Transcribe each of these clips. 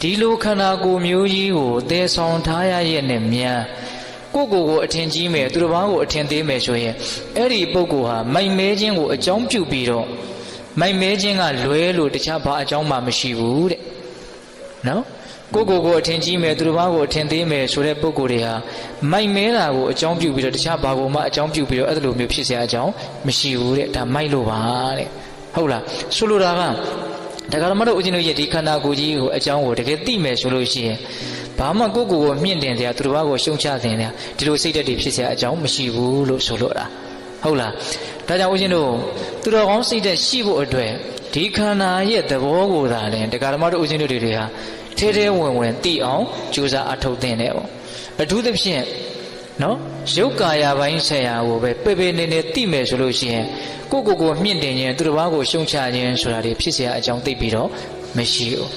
ဒီလိုခန္ဓာကိုယ်မျိုးကြီးကိုသယ်ဆောင်ထားရရဲ့နဲ့မြန်ကိုယ့်ကိုယ်ကိုအထင်ကြီးမယ်သူတစ်ပါးကိုအထင်သေးမယ်ဆိုရင်အဲ့ဒီပုဂ္ဂိုလ်ဟာမိုက်မဲခြင်းကိုအကြောင်းပြုပြီးတော့မိုက်မဲခြင်းကလွဲလို့တခြားဘာအကြောင်းမှမရှိဘူးတဲ့နော်ကိုယ့်ကိုယ်ကိုအထင်ကြီးမယ်သူတစ်ပါးကိုအထင်သေးမယ်ဆိုတဲ့ပုဂ္ဂိုလ်တွေဟာမိုက်မဲတာကိုအကြောင်းပြုပြီးတော့တခြားဘာကိုမှအကြောင်းပြုပြီးတော့အဲ့လိုမျိုးဖြစ်เสียအကြောင်းမရှိဘူးတဲ့ဒါမိုက်လို့ပါတဲ့ဟုတ်လားဆိုလိုတာက ဒကာရမတို့ဦးဇင်းတို့ရဲ့ဒီခန္ဓာကိုယ်ကြီးကိုအကြောင်းကိုတကယ်သိမယ်ဆိုလို့ရှိရင်ဘာမှကိုယ့်ကိုယ်ကိုမြင့်တင်တယ်သူတစ်ပါးကိုရှုံချတင်တယ်ဒီလိုစိတ်ဓာတ်တွေဖြစ်เสียအကြောင်းမရှိဘူးလို့ဆိုလိုတာဟုတ်လားဒါကြောင့်ဦးဇင်းတို့သူတော်ကောင်းစိတ်ဓာတ်ရှိဖို့အတွက်ဒီခန္ဓာရဲ့သဘောကိုသာလဲဒကာရမတို့ဦးဇင်းတို့တွေဟာထဲထဲဝင်ဝင်သိအောင်ကြိုးစားအထောက်တင်တယ်ပေါ့အထူးသဖြင့် နော်ရုပ်ကာယပိုင်းဆရာကိုပဲပေပေနေနေသိမယ်ဆိုလို့ရှိရင်ကိုကိုကိုမြင့်တင်ခြင်းသူတစ်ပါးကိုရှုံချခြင်းဆိုတာတွေဖြစ်เสียအကြောင်းသိပြီးတော့မရှိဘူး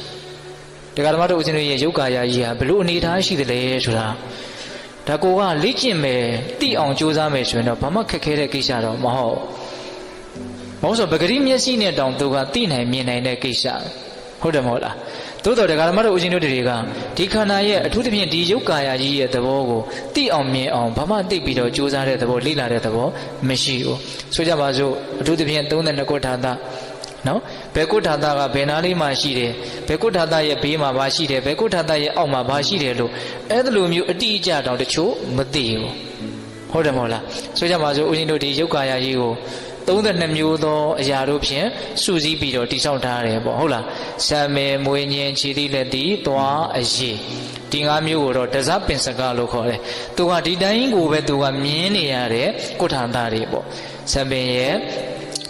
တရားဓမ္မတို့ဦးဇင်းတို့ရဲ့ရုပ်ကာယကြီးဟာဘလို့အနေထားရှိတယ်လဲဆိုတာဒါကိုကလေ့ကျင့်မယ်သိအောင်ကြိုးစားမယ်ဆိုရင်တော့ဘာမှခက်ခဲတဲ့ကိစ္စတော့မဟုတ်မဟုတ်ဆိုပဂရိမျက်စိနဲ့တောင်သူကသိနိုင်မြင်နိုင်တဲ့ကိစ္စဟုတ်တယ်မဟုတ်လား သို့တော်တရားဓမ္မတို့ဦးဇင်းတို့တွေကဒီခန္ဓာရဲ့အထူးသဖြင့်ဒီယုတ်ကာယကြီးရဲ့သဘောကိုသိအောင်မြင်အောင်ဘာမှသိပြီးတော့ကြိုးစားတဲ့သဘောလေ့လာတဲ့သဘောမရှိဘူးဆိုကြပါစို့အထူးသဖြင့်32ခုထာတာနော်ဘယ်ကုဋ္ဌာတကဘယ်နာလေးမှာရှိတယ်ဘယ်ကုဋ္ဌာတရဲ့ဘေးမှာဘာရှိတယ်ဘယ်ကုဋ္ဌာတရဲ့အောက်မှာဘာရှိတယ်လို့အဲ့ဒါလိုမျိုးအတိအကျတောင်တချို့မသိဘူးဟုတ်တယ်မဟုတ်လားဆိုကြပါစို့ဦးဇင်းတို့ဒီယုတ်ကာယကြီးကို 32မျိုးသောအရာတို့ဖြင့်စုစည်းပြီးတော့တိဆောက်ထားတယ်ပေါ့ဟုတ်လားဆံမေမွေညင်ခြေသီးလက်သီးသွားအရေးဒီ၅မျိုးကိုတော့တဇပင်စကလို့ခေါ်တယ်သူကဒီတိုင်းကိုပဲသူကမြင်နေရတဲ့ကုဋ္ဌာတတွေပေါ့ဆံပင်ရဲ့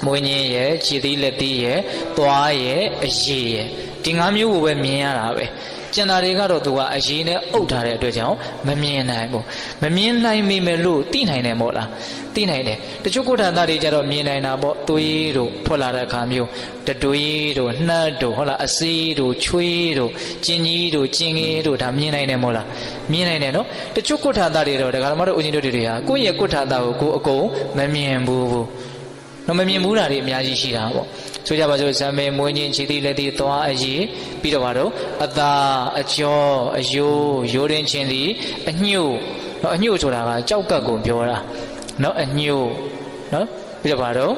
မွေးညင်းရဲ့ခြေသီးလက်သီးရဲ့သွားရဲ့အရေးရဲ့ ဒီ၅မျိုးကိုပဲမြင်ရတာပဲကျန်တာတွေကတော့သူကအရေးနဲ့အုပ်ထားတဲ့အတွက်ကြောင့်မမြင်နိုင်ဘူးမမြင်နိုင်မိမယ်လို့သိနိုင်တယ်မို့လားသိနိုင်တယ်တချို့ကုဋ္ဌာတတွေကြတော့မြင်နိုင်တာပေါ့သွေးတို့ထွက်လာတဲ့အခါမျိုးတတွေးတို့နှက်တို့ဟုတ်လားအစေးတို့ချွေးတို့ကျင်ကြီးတို့ကျင်ငယ်တို့ဒါမြင်နိုင်တယ်မို့လားမြင်နိုင်တယ်နော်တချို့ကုဋ္ဌာတတွေတော့ဒကာမတို့ဦးဇင်းတို့တွေဟာကိုယ့်ရဲ့ကုဋ္ဌာတကိုကိုယ်အကုန်မမြင်ဘူးဘူးတော့မမြင်ဘူးတာတွေအများကြီးရှိတာပေါ့ ဆိုကြပါစို့ဇံမေမွေးခြင်းခြေတိလက်တိသွားအည်ပြီးတော့ပါတော့အသာအကျော်အယိုးရိုးရင်းခြင်းသည်အညှို့နော်အညှို့ဆိုတာကကြောက်ကပ်ကိုပြောတာနော်အညှို့နော်ပြီးတော့ပါတော့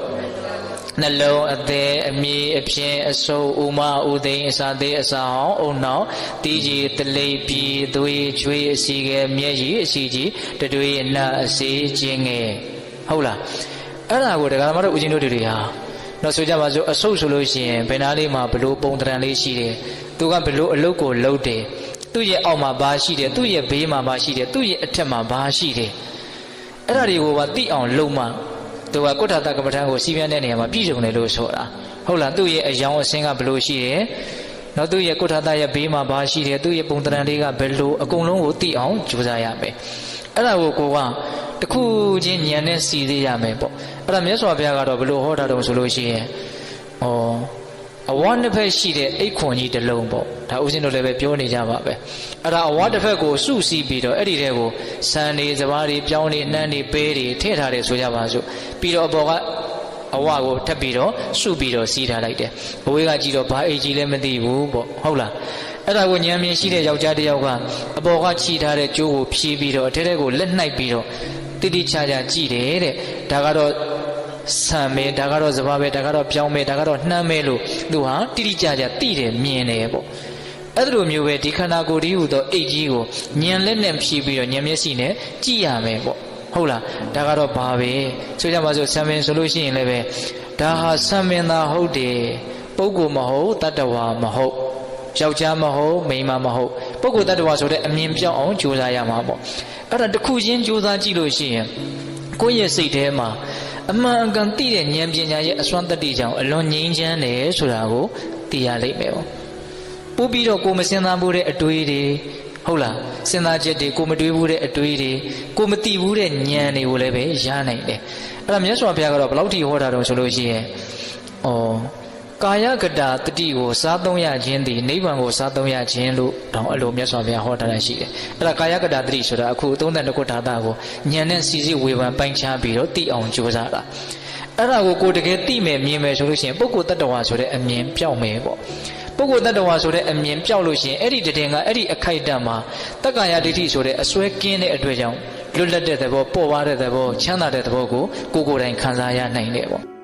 နှလုံးအသေးအမြေအပြင်းအဆုပ်ဥမဥသိမ်းအစာသေးအစာဟောင်းအုံနောက်တီးကြီးတလိပ်ပြီးသွေးချွေးအစီကဲမျက်ရည်အစီကြီးတတွေးနတ်အစီခြင်းငယ်ဟုတ်လားအဲ့ဒါကိုတရားဓမ္မတို့ဦးဇင်းတို့တွေဟာ တော့ဆိုကြပါစို့အဆုပ်ဆိုလို့ရှိရင်ဘယ်နာလေးမှာဘလို့ပုံတရံလေးရှိတယ်သူကဘလို့အလုတ်ကိုလှုပ်တယ်သူ့ရဲ့အောက်မှာဘာရှိတယ်သူ့ရဲ့ဘေးမှာဘာရှိတယ်သူ့ရဲ့အထက်မှာဘာရှိတယ်အဲ့ဒါတွေကိုပါသိအောင်လုံမှသူကကုဋ္ဌတကပ္ပဋ္ဌာန်းကိုစီးပြတဲ့နေရာမှာပြည့်စုံတယ်လို့ဆိုတာဟုတ်လားသူ့ရဲ့အယောင်အစင်းကဘလို့ရှိတယ်နောက်သူ့ရဲ့ကုဋ္ဌတရဲ့ဘေးမှာဘာရှိတယ်သူ့ရဲ့ပုံတရံလေးကဘယ်လိုအကုန်လုံးကိုသိအောင်ကြိုးစားရမယ်အဲ့ဒါကိုကိုက တခုချင်းညံနဲ့စီသေးရမယ်ပေါ့အဲ့ဒါမြတ်စွာဘုရားကတော့ဘလို့ဟောတာတုံဆိုလို့ရှိရင်ဩအဝါနှစ်ဖက်ရှိတဲ့အိတ်ခွန်ကြီးတစ်လုံးပေါ့ဒါဥစဉ်တို့လည်းပဲပြောနေကြပါပဲအဲ့ဒါအဝါတစ်ဖက်ကိုစုစည်းပြီးတော့အဲ့ဒီတဲ့ကိုဆန်နေစပါးတွေပြောင်းနေနှမ်းနေပေးတွေထည့်ထားတယ်ဆိုကြပါစို့ပြီးတော့အပေါ်ကအဝကိုထပ်ပြီးတော့စုပြီးတော့စီးထားလိုက်တယ်ဘဝေးကကြည့်တော့ဘာအိတ်ကြီးလည်းမသိဘူးပေါ့ဟုတ်လားအဲ့ဒါကိုဉာဏ်မြင်ရှိတဲ့ယောက်ျားတစ်ယောက်ကအပေါ်ကခြိထားတဲ့ကြိုးကိုဖြီးပြီးတော့အထဲထဲကိုလက်နှိုက်ပြီးတော့ တိတိကျကျကြည့်တယ်တဲ့ဒါကတော့ဆံမဲဒါကတော့စဘာပဲဒါကတော့ပြောင်းမဲဒါကတော့နှမ်းမဲလို့သူဟာတိတိကျကျသိတယ်မြင်တယ်ပေါ့အဲ့လိုမျိုးပဲဒီခန္ဓာကိုယ်ဒီဟူသောအိတ်ကြီးကိုညံလက်နဲ့ဖြီးပြီးတော့ညံမျက်စိနဲ့ကြည့်ရမယ်ပေါ့ဟုတ်လားဒါကတော့ဘာပဲဆိုကြပါစို့ဆံမင်းဆိုလို့ရှိရင်လည်းပဲဒါဟာဆံမင်းသာဟုတ်တယ်ပုဂ္ဂိုလ်မဟုတ်တတ္တဝါမဟုတ် ယောက်ျားမဟုတ်မိန်းမမဟုတ်ပုဂ္ဂိုလ်တ attva ဆိုတဲ့အမြင်ပြောင်းအောင်ကြိုးစားရမှာပေါ့အဲ့ဒါတစ်ခုချင်းကြိုးစားကြည့်လို့ရှိရင်ကိုယ့်ရဲ့စိတ်ထဲမှာအမှန်အကန်သိတဲ့ဉာဏ်ပညာရဲ့အစွမ်းတတ္တိကြောင့်အလွန်ငြိမ်းချမ်းတယ်ဆိုတာကိုသိရလိမ့်မယ်ပေါ့ပို့ပြီးတော့ကိုမစင်သားဘူးတဲ့အတွေးတွေဟုတ်လားစဉ်းစားချက်တွေကိုမတွေးဘူးတဲ့အတွေးတွေကိုမသိဘူးတဲ့ဉာဏ်တွေကိုလည်းပဲရနိုင်တယ်အဲ့ဒါမြတ်စွာဘုရားကတော့ဘယ်လောက်ထိဟောတာတော့ဆိုလို့ရှိရင်ဩ ကာယကတာတတိကိုစားသုံးရခြင်းသည်နိဗ္ဗာန်ကိုစားသုံးရခြင်းလို့တောင်အဲ့လိုမြတ်စွာဘုရားဟောထားတာရှိတယ်။အဲ့ဒါကာယကတာတတိဆိုတာအခု32ခုဓာတာကိုဉာဏ်နဲ့စီစစ်ဝေဖန်ပိုင်းခြားပြီးတော့သိအောင်ကြိုးစားတာ။အဲ့ဒါကိုကိုတကယ်သိမယ်မြင်မယ်ဆိုလို့ရှိရင်ပုဂ္ဂိုလ်တ attva ဆိုတဲ့အမြင်ပြောက်မယ်ပေါ့။ပပုဂ္ဂိုလ်တ attva ဆိုတဲ့အမြင်ပြောက်လို့ရှိရင်အဲ့ဒီတည်ငါအဲ့ဒီအခိုက်အတန့်မှာတက္ကာယဒိဋ္ဌိဆိုတဲ့အစွဲကင်းတဲ့အတွက်ကြောင့်လွတ်လပ်တဲ့သဘောပေါ်ပါတဲ့သဘောချမ်းသာတဲ့သဘောကိုကိုယ်ကိုယ်တိုင်ခံစားရနိုင်တယ်ပေါ့